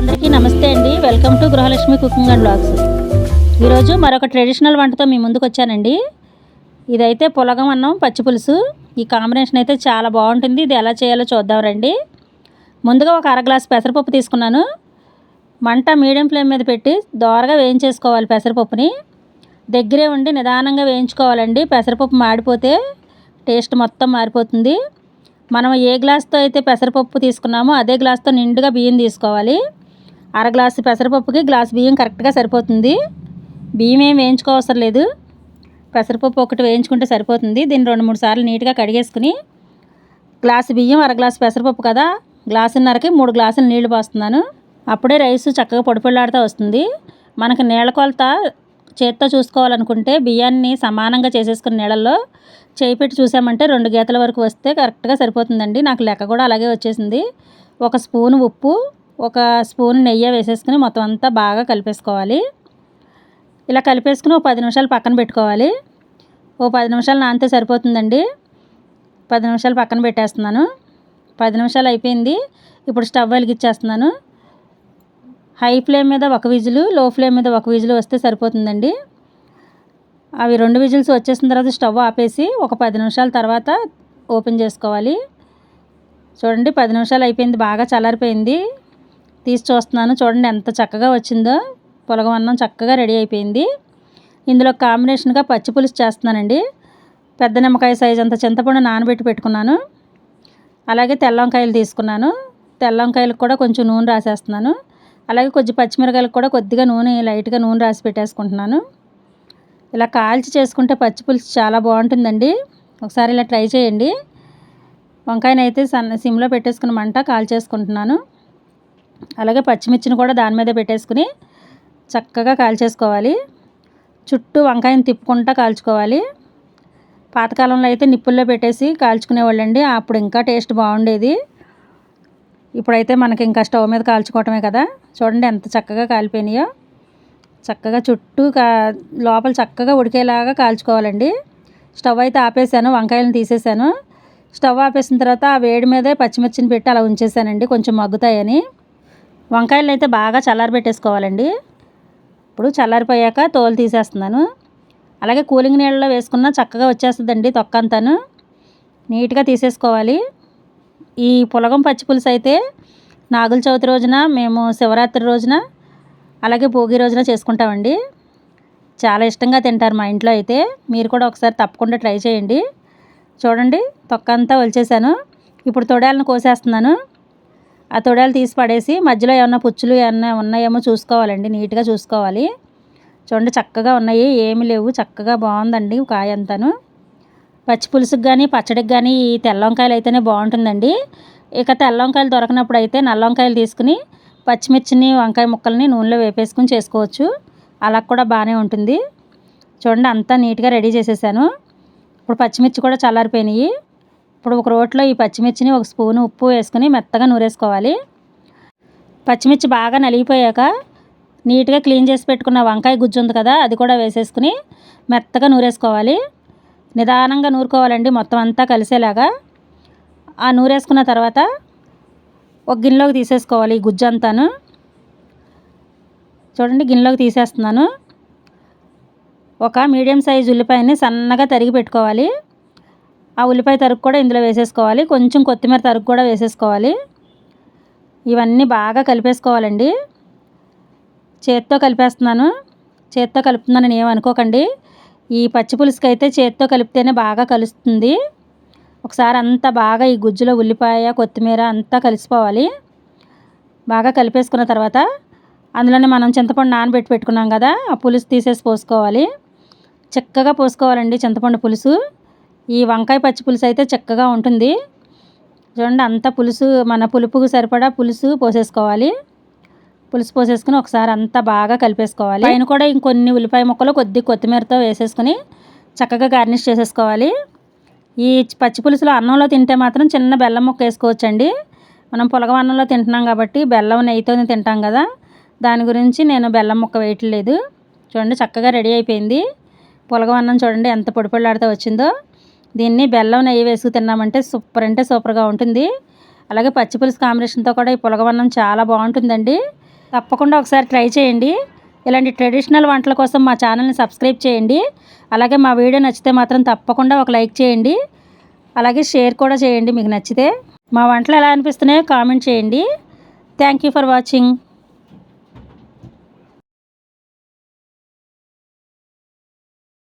అందరికీ నమస్తే అండి. Welcome to Gruhalakshmi cooking and blogs ఈరోజు మరొక ట్రెడిషనల్ వంటతో మీ ముందుకు వచ్చానండి. ఇదైతే పులగం అన్నం పచ్చి పులుసు. ఈ కాంబినేషన్ అయితే చాలా బాగుంటుంది. ఇది ఎలా చేయాలో చూద్దాం రండి. ముందుగా ఒక అర గ్లాస్ పెసరపప్పు తీసుకున్నాను. మంట మీడియం ఫ్లేమ్ మీద పెట్టి దోరగా వేయించేసుకోవాలి పెసరపప్పుని. దగ్గరే ఉండి నిదానంగా వేయించుకోవాలండి. పెసరపప్పు మాడిపోతే టేస్ట్ మొత్తం మారిపోతుంది. మనం ఏ గ్లాస్తో అయితే పెసరపప్పు తీసుకున్నామో అదే గ్లాస్తో నిండుగా బియ్యం తీసుకోవాలి. అర గ్లాసు పెసరపప్పుకి గ్లాస్ బియ్యం కరెక్ట్గా సరిపోతుంది. బియ్యం ఏం వేయించుకోవసరం లేదు. పెసరపప్పు ఒకటి వేయించుకుంటే సరిపోతుంది. దీన్ని రెండు మూడు సార్లు నీట్గా కడిగేసుకుని గ్లాసు బియ్యం అర గ్లాసు పెసరపప్పు కదా గ్లాసున్నరకి మూడు గ్లాసులు నీళ్ళు పోస్తున్నాను. అప్పుడే రైస్ చక్కగా పొడిపొళ్ళాడుతూ వస్తుంది. మనకి నీళ్ళ కొలత చేత్తో చూసుకోవాలనుకుంటే బియ్యాన్ని సమానంగా చేసేసుకున్న నీళ్ళల్లో చేయి పెట్టి చూసామంటే రెండు గీతల వరకు వస్తే కరెక్ట్గా సరిపోతుందండి. నాకు లెక్క కూడా అలాగే వచ్చేసింది. ఒక స్పూన్ ఉప్పు ఒక స్పూన్ నెయ్యి వేసేసుకుని మొత్తం అంతా బాగా కలిపేసుకోవాలి. ఇలా కలిపేసుకుని ఒక పది నిమిషాలు పక్కన పెట్టుకోవాలి. ఓ పది నిమిషాలు నానితే సరిపోతుందండి. పది నిమిషాలు పక్కన పెట్టేస్తున్నాను. పది నిమిషాలు అయిపోయింది. ఇప్పుడు స్టవ్ వెలిగించేస్తున్నాను. హై ఫ్లేమ్ మీద ఒక విజులు లో ఫ్లేమ్ మీద ఒక విజులు వస్తే సరిపోతుందండి. అవి రెండు విజిల్స్ వచ్చేసిన తర్వాత స్టవ్ ఆపేసి ఒక పది నిమిషాల తర్వాత ఓపెన్ చేసుకోవాలి. చూడండి పది నిమిషాలు అయిపోయింది బాగా చల్లారిపోయింది. తీసి చూస్తున్నాను. చూడండి ఎంత చక్కగా వచ్చిందో. పులగవన్నం అన్నం చక్కగా రెడీ అయిపోయింది. ఇందులో కాంబినేషన్గా పచ్చి పులుసు చేస్తున్నానండి. పెద్ద నిమ్మకాయ సైజ్ అంత చింతపండు నానబెట్టి పెట్టుకున్నాను. అలాగే తెల్ల వంకాయలు తీసుకున్నాను. తెల్లంకాయలకు కూడా కొంచెం నూనె రాసేస్తున్నాను. అలాగే కొంచెం పచ్చిమిరకాయలకు కూడా కొద్దిగా నూనె లైట్గా నూనె రాసి పెట్టేసుకుంటున్నాను. ఇలా కాల్చి చేసుకుంటే పచ్చి పులుసు చాలా బాగుంటుందండి. ఒకసారి ఇలా ట్రై చేయండి. వంకాయనైతే సన్న సిమ్లో పెట్టేసుకుని మంట కాల్చేసుకుంటున్నాను. అలాగే పచ్చిమిర్చిని కూడా దాని మీద పెట్టేసుకుని చక్కగా కాల్చేసుకోవాలి. చుట్టూ వంకాయని తిప్పుకుంటా కాల్చుకోవాలి. పాతకాలంలో అయితే నిప్పుల్లో పెట్టేసి కాల్చుకునేవాళ్ళండి. అప్పుడు ఇంకా టేస్ట్ బాగుండేది. ఇప్పుడైతే మనకి ఇంకా స్టవ్ మీద కాల్చుకోవటమే కదా. చూడండి ఎంత చక్కగా కాలిపోయినాయో. చక్కగా చుట్టూ కా లోపల చక్కగా ఉడికేలాగా కాల్చుకోవాలండి. స్టవ్ అయితే ఆపేసాను వంకాయలను తీసేసాను స్టవ్ ఆపేసిన తర్వాత ఆ వేడి మీదే పచ్చిమిర్చిని పెట్టి అలా ఉంచేసానండి కొంచెం మగ్గుతాయని. వంకాయలు అయితే బాగా చల్లారబెట్టేసుకోవాలండి. ఇప్పుడు చల్లారిపోయాక తోలు తీసేస్తున్నాను. అలాగే కూలింగ్ నీళ్ళలో వేసుకున్న చక్కగా వచ్చేస్తుందండి తొక్కంతాను నీట్గా తీసేసుకోవాలి. ఈ పులగం పచ్చి పులుసు అయితే నాగుల చవితి రోజున మేము శివరాత్రి రోజున అలాగే భోగి రోజున చేసుకుంటామండి. చాలా ఇష్టంగా తింటారు మా ఇంట్లో అయితే. మీరు కూడా ఒకసారి తప్పకుండా ట్రై చేయండి. చూడండి తొక్క అంతా వలిచేసాను ఇప్పుడు తొడాలను కోసేస్తున్నాను. ఆ తొడలు తీసి పడేసి మధ్యలో ఏమన్నా పుచ్చులు ఏమన్నా ఉన్నాయేమో చూసుకోవాలండి నీట్గా చూసుకోవాలి. చూడండి చక్కగా ఉన్నాయి ఏమి లేవు చక్కగా బాగుందండి కాయ అంతాను. పచ్చి పులుసుకి కానీ పచ్చడికి కానీ ఈ తెల్ల వంకాయలు అయితేనే బాగుంటుందండి. ఇక తెల్ల వంకాయలు దొరకనప్పుడు అయితే నల్ల వంకాయలు తీసుకుని పచ్చిమిర్చిని వంకాయ ముక్కల్ని నూనెలో వేపేసుకుని చేసుకోవచ్చు. అలా కూడా బాగానే ఉంటుంది. చూడండి అంతా నీట్గా రెడీ చేసేసాను. ఇప్పుడు పచ్చిమిర్చి కూడా చల్లారిపోయినాయి. ఇప్పుడు ఒక రోట్లో ఈ పచ్చిమిర్చిని ఒక స్పూను ఉప్పు వేసుకుని మెత్తగా నూరేసుకోవాలి. పచ్చిమిర్చి బాగా నలిగిపోయాక నీట్గా క్లీన్ చేసి పెట్టుకున్న వంకాయ గుజ్జు ఉంది కదా అది కూడా వేసేసుకుని మెత్తగా నూరేసుకోవాలి. నిదానంగా నూరుకోవాలండి మొత్తం అంతా కలిసేలాగా. ఆ నూరేసుకున్న తర్వాత ఒక గిన్నెలోకి తీసేసుకోవాలి ఈ గుజ్జు అంతాను. చూడండి గిన్నెలోకి తీసేస్తున్నాను. ఒక మీడియం సైజ్ ఉల్లిపాయని సన్నగా తరిగి పెట్టుకోవాలి. ఆ ఉల్లిపాయ తరుగు కూడా ఇందులో వేసేసుకోవాలి. కొంచెం కొత్తిమీర తరుగు కూడా వేసేసుకోవాలి. ఇవన్నీ బాగా కలిపేసుకోవాలండి. చేత్తో కలిపేస్తున్నాను. చేత్తో కలుపుతున్నానని ఏమనుకోకండి. ఈ పచ్చి పులుసుకి అయితే చేత్తో కలిపితేనే బాగా కలుస్తుంది. ఒకసారి అంతా బాగా ఈ గుజ్జులో ఉల్లిపాయ కొత్తిమీర అంతా కలిసిపోవాలి. బాగా కలిపేసుకున్న తర్వాత అందులోనే మనం చింతపండు నానబెట్టి పెట్టుకున్నాం కదా ఆ పులుసు తీసేసి పోసుకోవాలి. చక్కగా పోసుకోవాలండి చింతపండు పులుసు. ఈ వంకాయ పచ్చి పులుసు అయితే చక్కగా ఉంటుంది. చూడండి అంత పులుసు మన పులుపుకు సరిపడా పులుసు పోసేసుకోవాలి. పులుసు పోసేసుకుని ఒకసారి అంతా బాగా కలిపేసుకోవాలి. పైన కూడా ఇంకొన్ని ఉల్లిపాయ ముక్కలు కొద్ది కొత్తిమీరతో వేసేసుకుని చక్కగా గార్నిష్ చేసేసుకోవాలి. ఈ పచ్చి పులుసులో అన్నంలో తింటే మాత్రం చిన్న బెల్లం ముక్క వేసుకోవచ్చండి. మనం పులగం అన్నంలో తింటున్నాం కాబట్టి బెల్లం నెయ్యితోనే తింటాం కదా. దాని గురించి నేను బెల్లం ముక్క వేయట్లేదు. చూడండి చక్కగా రెడీ అయిపోయింది. పులగం అన్నం చూడండి ఎంత పొడి వచ్చిందో. దీన్ని బెల్లం నెయ్యి వేసుకు తిన్నామంటే సూపర్ అంటే సూపర్గా ఉంటుంది. అలాగే పచ్చిపులుసు కాంబినేషన్తో కూడా ఈ పులగవన్నం చాలా బాగుంటుందండి. తప్పకుండా ఒకసారి ట్రై చేయండి. ఇలాంటి ట్రెడిషనల్ వంటల కోసం మా ఛానల్ని సబ్స్క్రైబ్ చేయండి. అలాగే మా వీడియో నచ్చితే మాత్రం తప్పకుండా ఒక లైక్ చేయండి. అలాగే షేర్ కూడా చేయండి మీకు నచ్చితే. మా వంటలు ఎలా అనిపిస్తున్నాయో కామెంట్ చేయండి. Thank you for watching.